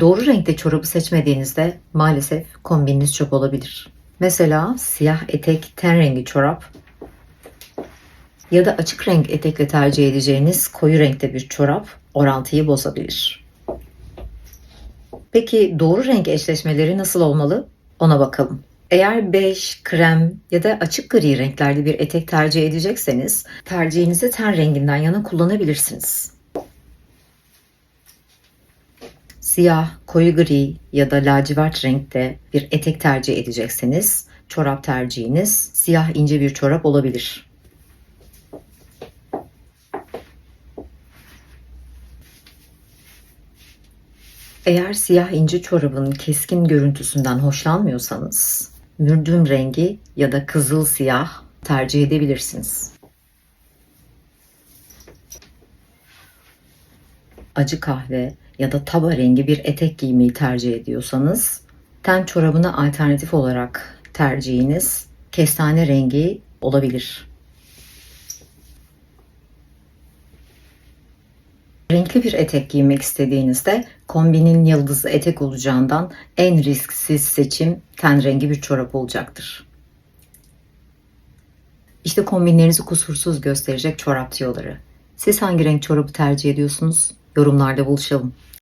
Doğru renkte çorabı seçmediğinizde maalesef kombininiz çöp olabilir. Mesela siyah etek ten rengi çorap ya da açık renk etekle tercih edeceğiniz koyu renkte bir çorap orantıyı bozabilir. Peki doğru renk eşleşmeleri nasıl olmalı? Ona bakalım. Eğer bej, krem ya da açık gri renklerde bir etek tercih edecekseniz tercihinizi ten renginden yana kullanabilirsiniz. Siyah, koyu gri ya da lacivert renkte bir etek tercih edecekseniz çorap tercihiniz siyah ince bir çorap olabilir. Eğer siyah ince çorabın keskin görüntüsünden hoşlanmıyorsanız mürdüm rengi ya da kızıl siyah tercih edebilirsiniz. Acı kahve ya da taba rengi bir etek giymeyi tercih ediyorsanız ten çorabına alternatif olarak tercihiniz kestane rengi olabilir. Renkli bir etek giymek istediğinizde kombinin yıldızı etek olacağından en risksiz seçim ten rengi bir çorap olacaktır. İşte kombinlerinizi kusursuz gösterecek çorap tüyoları. Siz hangi renk çorabı tercih ediyorsunuz? Yorumlarda buluşalım.